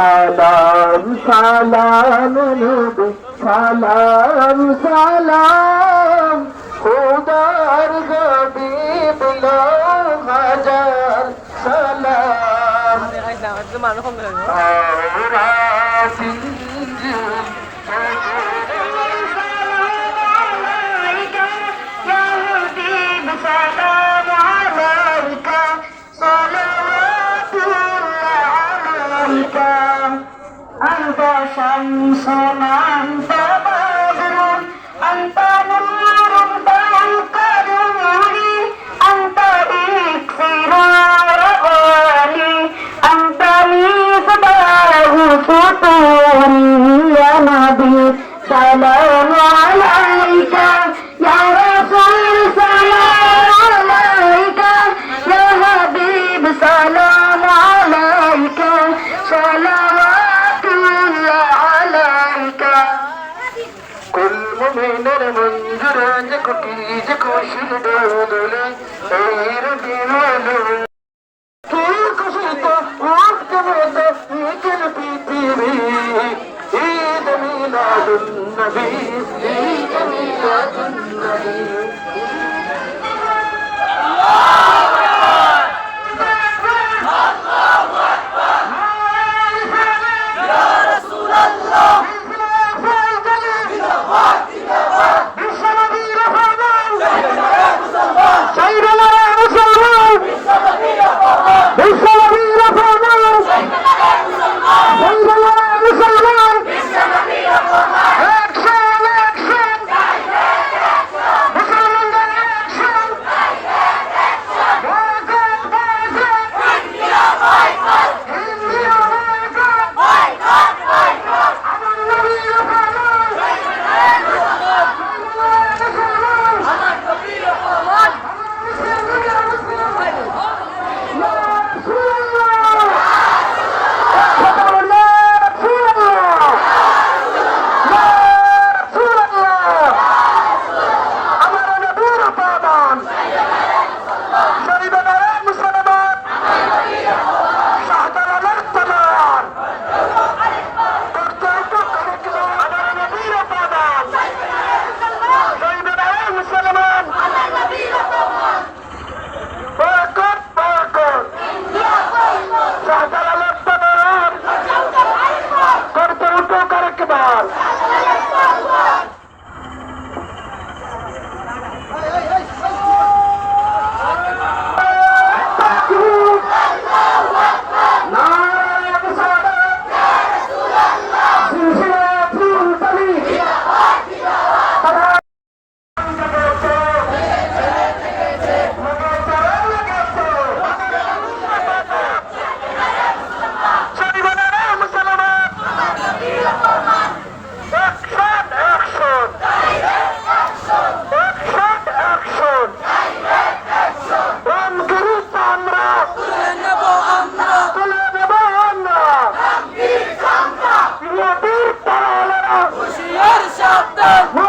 সালাম সালাম নবী সালাম সালাম। খুদার গবীব হাজার সালাম। আওরা শোনান মনের মঞ্জুর যে কুটি যে খুশির দোলে এই রবি হলো তুই খুশি তো মুক্ত মতো নিখিল পৃথিবী? ঈদ মিলাদুন নবী। মুসলমান Mustafa!